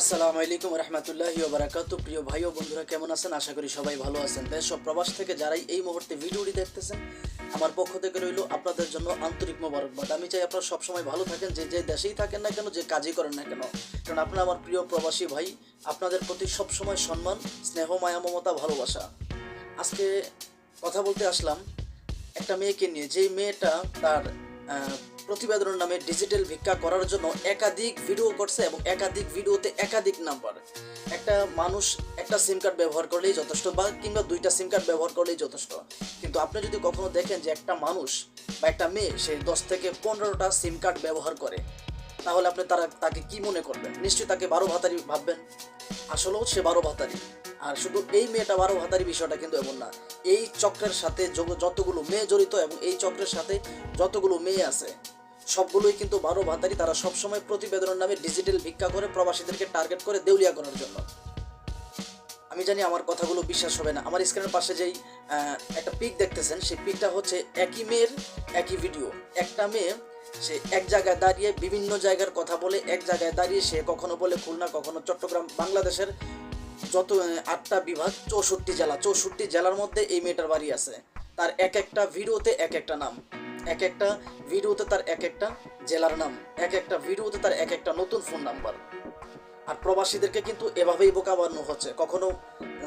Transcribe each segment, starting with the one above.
আসসালামু আলাইকুম রহমতুল্লাহ বারাকাতু। প্রিয় ভাই ও বন্ধুরা, কেমন আছেন? আশা করি সবাই ভালো আছেন। দেশ ও প্রবাস থেকে যারাই এই মুহূর্তে ভিডিওটি দেখতেছেন, আমার পক্ষ থেকে রইল আপনাদের জন্য আন্তরিক মোবারকবাদ। আমি চাই আপনারা সবসময় ভালো থাকেন, যে যে দেশেই থাকেন না কেন, যে কাজই করেন না কেন। কারণ আপনারা আমার প্রিয় প্রবাসী ভাই, আপনাদের প্রতি সবসময় সম্মান, স্নেহ, মায়া, মমতা, ভালোবাসা। আজকে কথা বলতে আসলাম একটা মেয়েকে নিয়ে। যেই মেয়েটা তার আহ, প্রতিবেদনের নামে ডিজিটাল ভিক্ষা করার জন্য একাধিক ভিডিও করছে এবং একাধিক ভিডিওতে একাধিক নাম্বার একটা মানুষ একটা সিম কার্ড ব্যবহার করলেই যথেষ্ট বা কিংবা দুইটা সিম কার্ড ব্যবহার করলেই যথেষ্ট। কিন্তু আপনি যদি কখনো দেখেন যে একটা মানুষ বা একটা মেয়ে সে দশ থেকে পনেরোটা সিম কার্ড ব্যবহার করে তাহলে আপনি তারা তাকে কি মনে করবেন? নিশ্চয়ই তাকে বারো ভাতারি ভাববেন। আসলেও সে বারো ভাতারি। আর শুধু এই মেয়েটা বারো ভাতারি বিষয়টা কিন্তু এমন না। এই চক্রের সাথে যতগুলো মেয়ে জড়িত এবং এই চক্রের সাথে যতগুলো মেয়ে আছে সবগুলোই কিন্তু বারো ভাতারি, তারা সবসময় প্রতিবেদনের নামে ডিজিটাল ভিক্ষা করে প্রবাসীদেরকে টার্গেট করে দেউলিয়া করার জন্য। আমি জানি আমার কথাগুলো বিশ্বাস হবে না। আমার স্ক্রিনের পাশে যেই একটা পিক দেখতেছেন, সেই পিকটা হচ্ছে একই মেয়ের একই ভিডিও একটা মেয়ে, সে এক জায়গায় দাঁড়িয়ে বিভিন্ন জায়গার কথা বলে, এক জায়গায় দাঁড়িয়ে সে কখনো বলে খুলনা, কখনো চট্টগ্রাম, বাংলাদেশের যত আটটা বিভাগ, চৌষট্টি জেলা, চৌষট্টি জেলার মধ্যে এই মেয়েটার বাড়ি আছে। তার এক একটা ভিডিওতে এক একটা নাম। এক একটা ভিডিওতে তার এক একটা জেলার নাম এক একটা ভিডিওতে তার এক একটা নতুন ফোন নাম্বার আর প্রবাসীদেরকে কিন্তু এভাবেই বোকা বানানো হচ্ছে। কখনো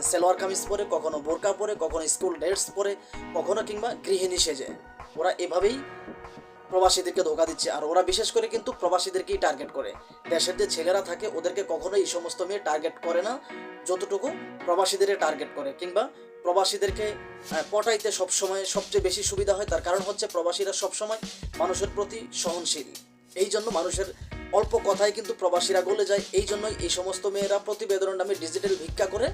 সেলোয়ার কামিজ পরে, কখনো বোরকা পরে, কখনো স্কুল ড্রেস পরে, কখনো কিংবা গৃহিণী সেজে। ওরা এভাবেই প্রবাসীদেরকে ধোকা দিচ্ছে। আর ওরা বিশেষ করে কিন্তু প্রবাসীদেরকেই টার্গেট করে। দেশের যে ছেলেরা থাকে, ওদেরকে কখনো এই সমস্ত মেয়ে টার্গেট করে না, যতটুকু প্রবাসীদের টার্গেট করে। কিংবা প্রবাসীদেরকে পটাইতে সবসময় সবচেয়ে বেশি সুবিধা হয়, তার কারণ হচ্ছে প্রবাসীরা সবসময় মানুষের প্রতি সহনশীল। এই জন্য মানুষের অল্প কথায় কিন্তু প্রবাসীরা গলে যায়। এই জন্যই এই সমস্ত মেয়েরা প্রতিবেদনের নামে ডিজিটাল ভিক্ষা করে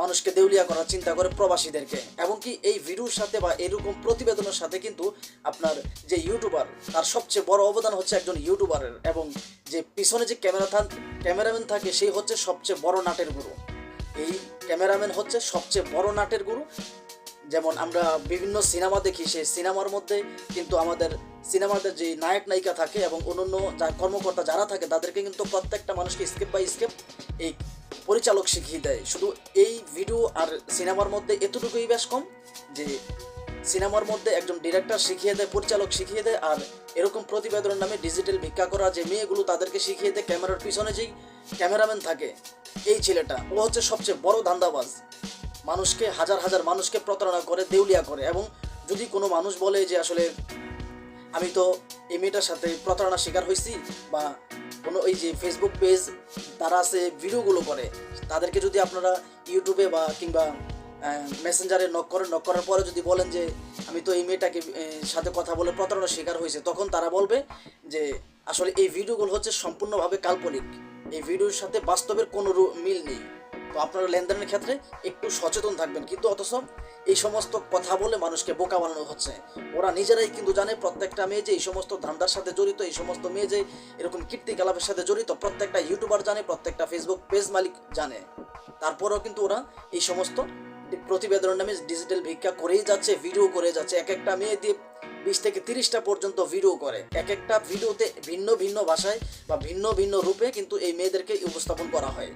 মানুষকে দেউলিয়া করার চিন্তা করে প্রবাসীদেরকে। এমনকি এই ভিডিওর সাথে বা এরকম প্রতিবেদনের সাথে কিন্তু আপনার যে ইউটিউবার, তার সবচেয়ে বড় অবদান হচ্ছে একজন ইউটিউবারের। এবং যে পিছনে যে ক্যামেরা ক্যামেরাম্যান থাকে, সেই হচ্ছে সবচেয়ে বড় নাটের গুরু। এই ক্যামেরাম্যান হচ্ছে সবচেয়ে বড় নাটের গুরু। যেমন আমরা বিভিন্ন সিনেমা দেখি, সেই সিনেমার মধ্যে কিন্তু আমাদের সিনেমাতে যে নায়ক, নায়িকা থাকে এবং অন্যান্য যা কর্মকর্তা যারা থাকে, তাদেরকে কিন্তু প্রত্যেকটা মানুষকে স্কেপ বাই স্কেপ এই পরিচালক শিখিয়ে দেয়। শুধু এই ভিডিও আর সিনেমার মধ্যে এতটুকুই বেশ কম যে সিনেমার মধ্যে একজন ডিরেক্টর শিখিয়ে দেয়, পরিচালক শিখিয়ে দেয় আর এরকম প্রতিবেদনের নামে ডিজিটাল ভিক্ষা করা যে মেয়েগুলো তাদেরকে শিখিয়ে দেয়, ক্যামেরার পিছনে যেই ক্যামেরাম্যান থাকে, এই ছেলেটা, ও হচ্ছে সবচেয়ে বড় ধান্দাবাজ। মানুষকে, হাজার হাজার মানুষকে প্রতারণা করে, দেউলিয়া করে এবং যদি কোনো মানুষ বলে যে আসলে আমি তো এই মেয়েটার সাথে প্রতারণা শিকার হয়েছি বা কোনো ওই যে ফেসবুক পেজ তারা আছে, ভিডিওগুলো করে। তাদেরকে যদি আপনারা ইউটিউবে বা কিংবা মেসেঞ্জারে নক করেন নক করার পরে যদি বলেন যে, আমি তো এই মেয়েটাকে সাথে কথা বলে প্রতারণার শিকার হয়েছে, তখন তারা বলবে যে, আসলে এই ভিডিওগুলো হচ্ছে সম্পূর্ণভাবে কাল্পনিক। এই ভিডিওর সাথে বাস্তবের কোনো মিল নেই। তো আপনারা লেনদেনের ক্ষেত্রে একটু সচেতন থাকবেন। কিন্তু অথচ এই সমস্ত কথা বলে মানুষকে বোকা বানানো হচ্ছে। ওরা নিজেরাই কিন্তু জানে, প্রত্যেকটা মেয়ে যে এই সমস্ত ধান্দার সাথে জড়িত, এই সমস্ত মেয়ে যে এরকম কীর্তিকলাপের সাথে জড়িত, প্রত্যেকটা ইউটিউবার জানে, প্রত্যেকটা ফেসবুক পেজ মালিক জানে। তারপরেও কিন্তু ওরা এই সমস্ত প্রতিবেদন নামে ডিজিটাল ভিক্ষা করেই যাচ্ছে ভিডিও করে যাচ্ছে। এক একটা মেয়ে দিয়ে বিশ থেকে তিরিশটা পর্যন্ত ভিডিও করে। এক একটা ভিডিওতে ভিন্ন ভিন্ন ভাষায় বা ভিন্ন ভিন্ন রূপে কিন্তু এই মেয়েদেরকে উপস্থাপন করা হয়।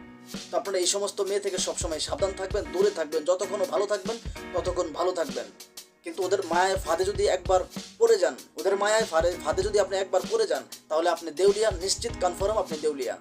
তো আপনারা এই সমস্ত মেয়ে থেকে সবসময় সাবধান থাকবেন, দূরে থাকবেন, যতক্ষণ ভালো থাকবেন, ততক্ষণ ভালো থাকবেন। কিন্তু ওদের মায়ের ফাঁদে যদি একবার পড়ে যান, ওদের মায়ের ফাঁদে ফাঁদে যদি আপনি একবার পড়ে যান, তাহলে আপনি দেউলিয়া, নিশ্চিত কনফার্ম আপনি দেউলিয়া।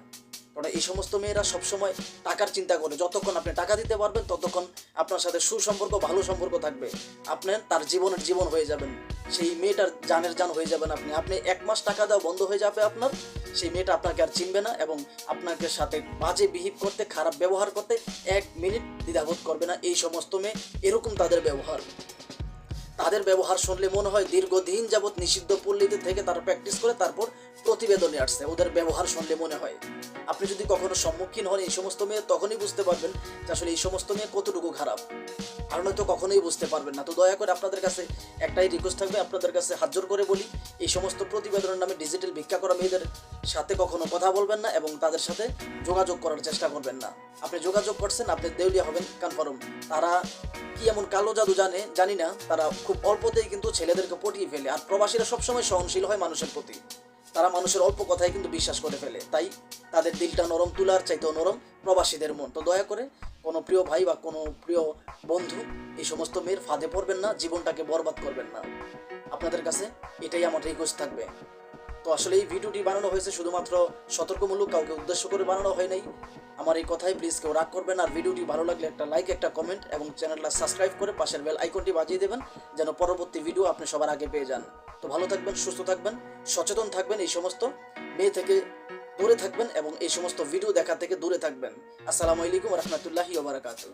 কারণ এই সমস্ত মেয়েরা সবসময় টাকার চিন্তা করে। যতক্ষণ আপনি টাকা দিতে পারবেন, ততক্ষণ আপনার সাথে সুসম্পর্ক, ভালো সম্পর্ক থাকবে। আপনার তার জীবনের জীবন হয়ে যাবেন। সেই মেয়েটার জানের জান হয়ে যাবেন আপনি। আপনি এক মাস টাকা দেওয়া বন্ধ হয়ে যাবে আপনার। সেই মেয়েটা আপনাকে আর চিনবে না এবং আপনাকে সাথে বাজে বিহিভ করতে, খারাপ ব্যবহার করতে এক মিনিট দ্বিধাবোধ করবে না। এই সমস্ত মেয়ে এরকম তাদের ব্যবহার। তাদের ব্যবহার শুনলে মনে হয় দীর্ঘদিন যাবৎ নিষিদ্ধ পল্লীতে থেকে তারা প্র্যাকটিস করে তারপর প্রতিবেদনে আসছে। ওদের ব্যবহার শুনলে মনে হয়। আপনি যদি কখনো সম্মুখীন হন এই সমস্ত মেয়ে, তখনই বুঝতে পারবেন যে আসলে এই সমস্ত মেয়ে কতটুকু খারাপ। আর নয়তো কখনোই বুঝতে পারবেন না। তো দয়া করে আপনাদের কাছে একটাই রিকোয়েস্ট থাকবে, আপনাদের কাছে হাত জোর করে বলি, এই সমস্ত প্রতিবেদনের নামে ডিজিটাল ভিক্ষা করা মেয়েদের সাথে কখনো কথা বলবেন না এবং তাদের সাথে যোগাযোগ করার চেষ্টা করবেন না। আপনি যোগাযোগ করছেন, আপনি দেউলিয়া হবেন কনফার্ম তারা কি এমন কালো জাদু জানে, জানি না। তারা খুব অল্পতেই কিন্তু ছেলেদেরকে পটিয়ে ফেলে আর প্রবাসীরা সবসময় সহনশীল হয় মানুষের প্রতি। তারা মানুষের অল্প কথায় কিন্তু বিশ্বাস করে ফেলে। তাই তাদের দিলটা নরম, তুলার চাইতেও নরম, প্রবাসীদের মন। তো দয়া করে কোনো প্রিয় ভাই বা কোনো প্রিয় বন্ধু এই সমস্ত মেয়ের ফাঁদে পড়বেন না, জীবনটাকে বরবাদ করবেন না। আপনাদের কাছে এটাই আমার রিকোয়েস্ট থাকবে। তো আসলে এই ভিডিওটি বানানো হয়েছে শুধুমাত্র সতর্কমূলক, কাউকে উদ্দেশ্য করে বানানো হয় নাই। আমার এই কথাই প্লিজ কেউ রাগ করবেন আর ভিডিওটি ভালো লাগলে একটা লাইক একটা কমেন্ট এবং চ্যানেলটা সাবস্ক্রাইব করে পাশের বেল আইকনটি বাজিয়ে দেবেন, যেন পরবর্তী ভিডিও আপনি সবার আগে পেয়ে যান। তো ভালো থাকবেন, সুস্থ থাকবেন, সচেতন থাকবেন, এই সমস্ত মেয়ে থেকে দূরে থাকবেন এবং এই সমস্ত ভিডিও দেখা থেকে দূরে থাকবেন। আসসালামু আলাইকুম রহমতুল্লাহি ওবরাকাতুহ